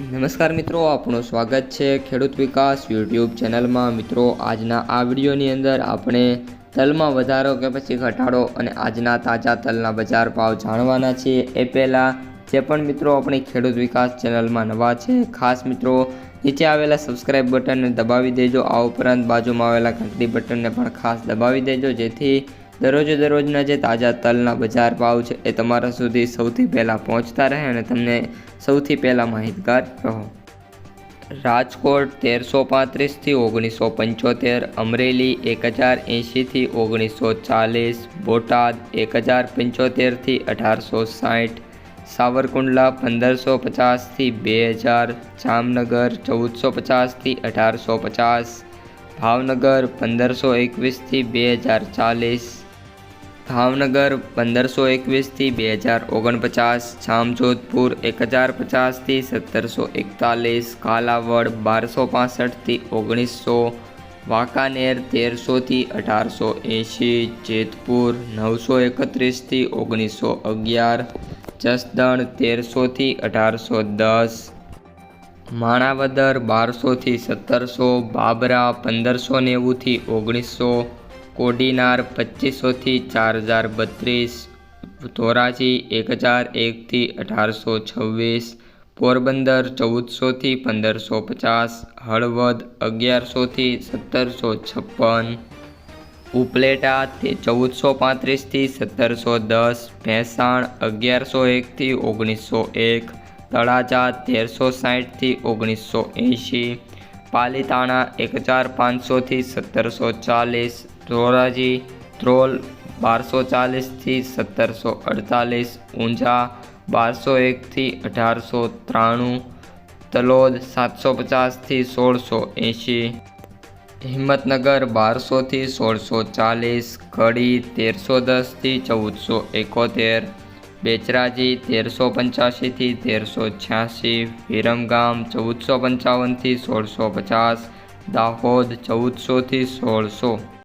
નમસ્કાર મિત્રો, આપનું સ્વાગત છે ખેડૂત વિકાસ યુટ્યુબ ચેનલમાં. મિત્રો, આજના આ વિડીયોની અંદર આપણે તલમાં વધારો કે પછી ઘટાડો અને આજના તાજા તલના બજાર ભાવ જાણવાના છીએ. એ પહેલાં જે પણ મિત્રો આપણી ખેડૂત વિકાસ ચેનલમાં નવા છે, ખાસ મિત્રો, નીચે આવેલા સબસ્ક્રાઇબ બટનને દબાવી દેજો. આ ઉપરાંત બાજુમાં આવેલા ઘંટડી બટનને પણ ખાસ દબાવી દેજો, જેથી દરરોજે દરરોજના જે તાજા તલના બજાર ભાવ છે એ તમારા સુધી સૌથી પહેલાં પહોંચતા રહે અને તમને સૌથી પહેલાં માહિતગાર રહો. રાજકોટ તેરસો પાંત્રીસથી ઓગણીસો પંચોતેર, અમરેલી એક હજાર એંશીથી ઓગણીસો ચાલીસ, બોટાદ એક હજાર પંચોતેરથી અઢારસો સાઠ, સાવરકુંડલા પંદરસો પચાસથી બે હજાર જામનગર ચૌદસો પચાસથી અઢારસો પચાસ, ભાવનગર પંદરસો એકવીસથી બે હજાર ચાલીસ ભાવનગર પંદરસો એકવીસથી બે હજાર ઓગણપચાસ, જામજોધપુર એક હજાર પચાસથી સત્તરસો એકતાલીસ, કાલાવડ બારસો પાસઠથી ઓગણીસો વાંકાનેર તેરસોથી અઢારસો એંશી, જેતપુર નવસો એકત્રીસથી ઓગણીસો અગિયાર, જસદણ તેરસોથી અઢારસો દસ, માણાવદર બારસોથી સત્તરસો, બાબરા પંદરસો નેવુંથી ઓગણીસો કોડીનાર પચીસોથી ચાર હજાર બત્રીસ, ધોરાજી એક હજાર એકથી અઢારસો છવ્વીસ, પોરબંદર ચૌદસોથી પંદરસો પચાસ, હળવદ અગિયારસોથી સત્તરસો છપ્પન, ઉપલેટા તે ચૌદસો પાંત્રીસથી સત્તરસો દસ, ભેંસાણ અગિયારસો એકથી ઓગણીસો એક, તળાજા તેરસો સાઠથી ઓગણીસો એંશી, પાલીતાણા એક હજાર પાંચસોથી સત્તરસો ચાલીસ ધોરાજી, ધ્રોલ બારસો ચાલીસથી સત્તરસો અડતાલીસ ઊંઝા બારસો એકથી અઢારસો ત્રાણું તલોદ સાતસો પચાસથી સોળસો એંશી હિંમતનગર બારસોથી સોળસો ચાલીસ કડી તેરસો દસથી ચૌદસો એકોતેર બેચરાજી તેરસો પંચ્યાસીથી તેરસો છ્યાસી વિરમગામ ચૌદસો પંચાવનથી સોળસો પચાસ દાહોદ ચૌદસોથી સોળસો.